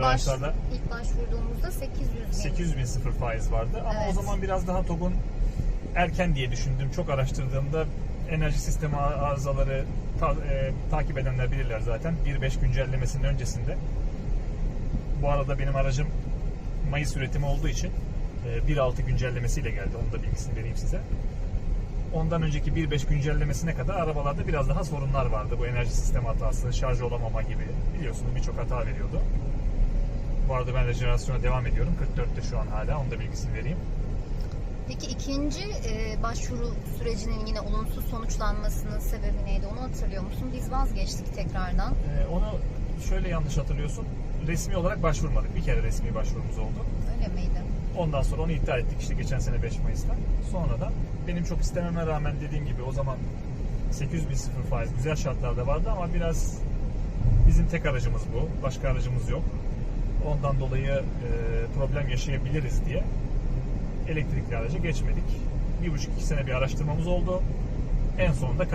Baş, araçlarda ilk başvurduğumuzda 800 bin. 800 bin sıfır faiz vardı ama o Evet. zaman biraz daha TOG'un erken diye düşündüm. Çok araştırdığımda enerji sistemi arızaları ta- e, takip edenler bilirler zaten. 1.5 güncellemesinin öncesinde. Bu arada benim aracım Mayıs üretimi olduğu için e, 1.6 güncellemesiyle geldi. Onun da bilgisini vereyim size. Ondan önceki 1.5 güncellemesine kadar arabalarda biraz daha sorunlar vardı. Bu enerji sistemi hatası, şarj olamama gibi. Biliyorsunuz birçok hata veriyordu. Bu arada ben rejenerasyona devam ediyorum. 44'te şu an hala. Onun da bilgisini vereyim. Peki ikinci e, başvuru sürecinin yine olumsuz sonuçlanmasının sebebi neydi? Onu hatırlıyor musun? Biz vazgeçtik tekrardan. Ee, onu şöyle yanlış hatırlıyorsun. Resmi olarak başvurmadık. Bir kere resmi başvurumuz oldu. Öyle miydi? Ondan sonra onu iptal ettik işte geçen sene 5 Mayıs'ta. Sonradan benim çok istememe rağmen dediğim gibi o zaman 800 bin sıfır faiz güzel şartlarda vardı ama biraz bizim tek aracımız bu. Başka aracımız yok. Ondan dolayı e, problem yaşayabiliriz diye elektrikli araca geçmedik. Bir buçuk iki sene bir araştırmamız oldu. En sonunda